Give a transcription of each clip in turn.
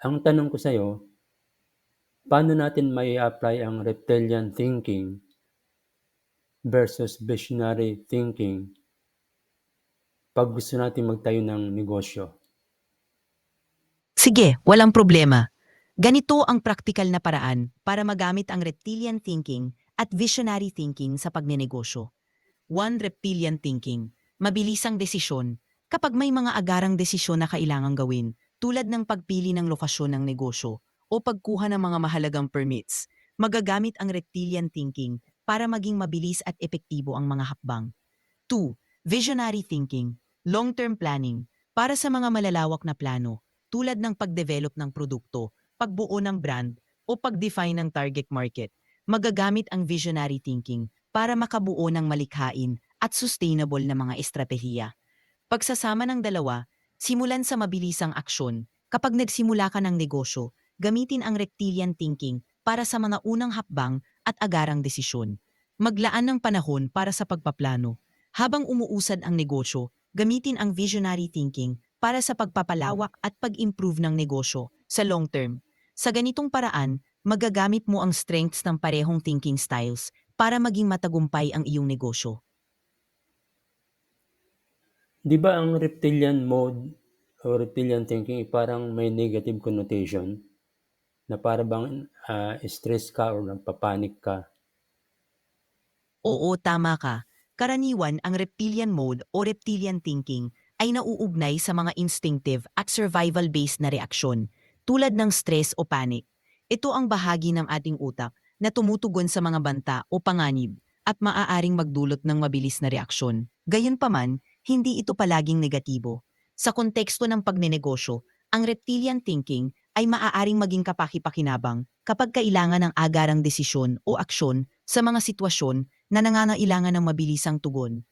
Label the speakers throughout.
Speaker 1: Ang tanong ko sa'yo, paano natin mai-a-apply ang reptilian thinking versus visionary thinking 'pag gusto nating magtayo ng negosyo?
Speaker 2: Sige, walang problema. Ganito ang praktikal na paraan para magamit ang reptilian thinking at visionary thinking sa pagnenegosyo. 1. Reptilian thinking. Mabilisang desisyon. Kapag may mga agarang desisyon na kailangang gawin, tulad ng pagpili ng lokasyon ng negosyo o pagkuha ng mga mahalagang permits, magagamit ang reptilian thinking para maging mabilis at epektibo ang mga hakbang. 2. Visionary thinking. Long-term planning. Para sa mga malalawak na plano, tulad ng pagdevelop ng produkto, pagbuo ng brand, o pag-define ng target market, magagamit ang visionary thinking para makabuo ng malikhain at sustainable na mga estratehiya. Pagsasama ng dalawa, simulan sa mabilisang aksyon. Kapag nagsimula ka ng negosyo, gamitin ang reptilian thinking para sa mga unang hakbang at agarang desisyon. Maglaan ng panahon para sa pagpaplano. Habang umuusad ang negosyo, gamitin ang visionary thinking para sa pagpapalawak at pag-improve ng negosyo sa long term. Sa ganitong paraan, magagamit mo ang strengths ng parehong thinking styles para maging matagumpay ang iyong negosyo.
Speaker 1: 'Di ba ang reptilian mode o reptilian thinking ay parang may negative connotation? Na para bang, ah, stress ka or nagpa-panic ka?
Speaker 2: Oo, tama ka. Karaniwan ang reptilian mode o reptilian thinking ay nauugnay sa mga instinctive at survival-based na reaksyon tulad ng stress o panic. Ito ang bahagi ng ating utak na tumutugon sa mga banta o panganib at maaaring magdulot ng mabilis na reaksyon. Gayunpaman, hindi ito palaging negatibo. Sa konteksto ng pagnenegosyo, ang reptilian thinking ay maaaring maging kapaki-pakinabang kapag kailangan ng agarang desisyon o aksyon sa mga sitwasyon na nangangailangan ng mabilisang tugon.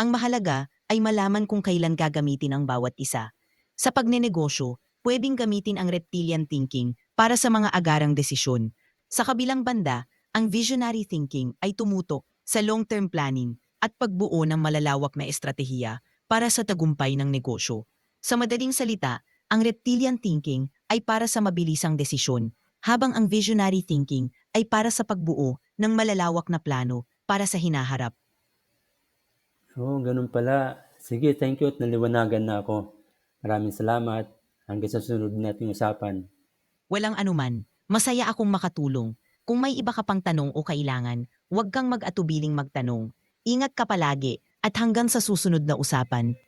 Speaker 2: Ang mahalaga ay malaman kung kailan gagamitin ang bawat isa. Sa pagnenegosyo, pwedeng gamitin ang reptilian thinking para sa mga agarang desisyon. Sa kabilang banda, ang visionary thinking ay tumutok sa long-term planning at pagbuo ng malalawak na estratehiya para sa tagumpay ng negosyo. Sa madaling salita, ang reptilian thinking ay para sa mabilisang desisyon, habang ang visionary thinking ay para sa pagbuo ng malalawak na plano para sa hinaharap.
Speaker 1: Oo, gano'n pala. Sige, thank you at naliwanagan na ako. Maraming salamat. Hanggang sa susunod nating usapan.
Speaker 2: Walang anuman, masaya akong makatulong. Kung may iba ka pang tanong o kailangan, huwag kang mag-atubiling magtanong. Ingat ka palagi at hanggang sa susunod na usapan.